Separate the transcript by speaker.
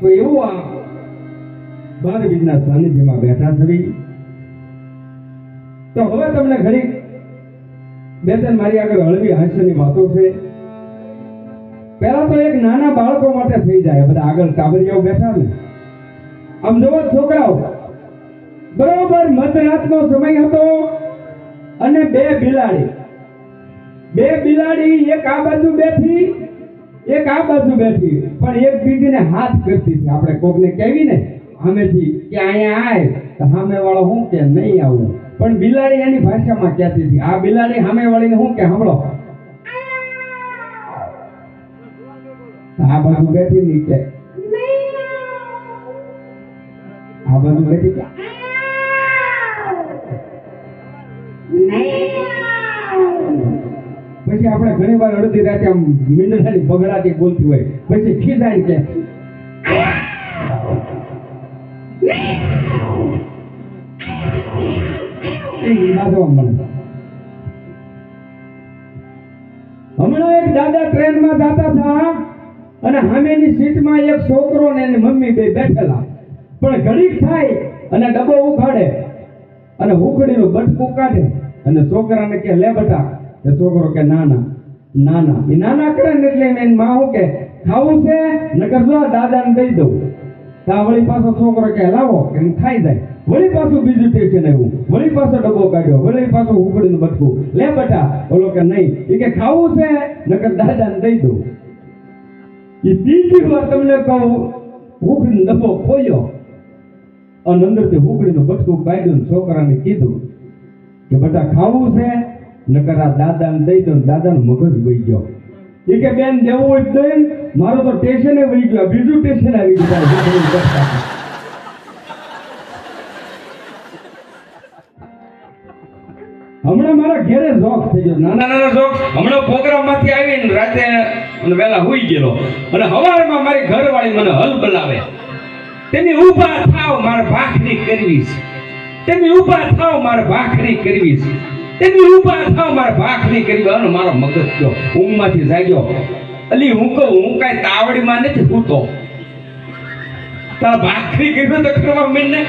Speaker 1: તો એવું આ બાર સાનિધ્યમાં બેઠા છે તો હવે તમને ઘણી બે ત્રણ મારી આગળ હળવી હાસ્યની વાતો છે. પહેલા તો એક નાના બાળકો માટે થઈ જાય બધા આગળ કાબરિયાઓ બેઠા ને આમ જોવો છોકરાઓ, બરોબર મધરાતનો સમય હતો અને બે બિલાડી. બે બિલાડી એક આ બાજુ બેઠી એક આ બાજુ બેઠી. પણ એક બીજીને હાથ કરતી હતી. આપણે કોકને કહેવી ને સામેથી કે અહીંયા આય તો સામે વાળો હું કે નહીં આવું? પણ બિલાડી એની ભાષામાં કહેતી હતી આ બિલાડી સામે વાળીને હું કે સાંભળો. આ બાજુ બેઠી નીચે આ બાજુ બેઠી પછી આપણે ઘણી વાર અડધી રાતે આમ મીંડળાની પગડાતી બોલતી હોય. પછી ખીજાય કે હમણાં એક દાદા ટ્રેનમાં જતા હતા અને સામેની સીટમાં એક છોકરો ને એની મમ્મી બે બેઠેલા. પણ ઘડીક થાય અને ડબ્બો ઉખાડે અને હુકડીનું બટકું કાઢે અને છોકરાને કે લે બટા એ છોકરો કે ના ના ના ના એ નાના કરે ને એટલે એને માં હું કે ખાવું છે, નકર જો દાદાને દઈ દઉં. તા વળી પાછો છોકરો કે લાવો, કે ખાઈ જાય. વળી પાછું બીજું ટેન્શન આવ્યું. વળી પાછો ડબ્બો કાઢ્યો. વળી પાછું હુકડીનું બટકું લે બટા, બોલો કે નહીં. એ કે ખાવું છે, નકર દાદાને દઈ દઉં. એ ત્રીજી વાર તમને કહું હુકડીનો ડબ્બો ખોલ્યો. અને અંદરથી હુકડીનું બટકું કાઢ્યું ને છોકરાને કીધું કે બટા, ખાવું છે નકર આ દાદાને દઈ દો દાદાનો મગજ વહી ગયો. એ કે, બેન દેવું હોય તો મારો તો ટેન્શન વહી ગયો. બીજું ટેન્શન આવી ગયું. હમણાં મારા ઘેરે જોક થઈ ગયો. નાના નાના જોક હમણાં પ્રોગ્રામમાંથી આવીને રાતે અને વેલા હોઈ ગયેલો. અને સવારમાં મારી ઘરવાળી મને હલ બોલાવે. તેની ઊભા થાવ, મારે ભાખરી કરવી છે. તેની ઊભા થાવ, મારે ભાખરી કરવી છે. તેની ઊભા થાવ મારે ભાખરી કરી અને મારો મગજ ગયો. ઊંઘમાંથી જાગ્યો. અલી, હું કહું, હું કાંઈ તાવડીમાં નથી સૂતો. તારા ભાખરી કરવી તો કરવા મને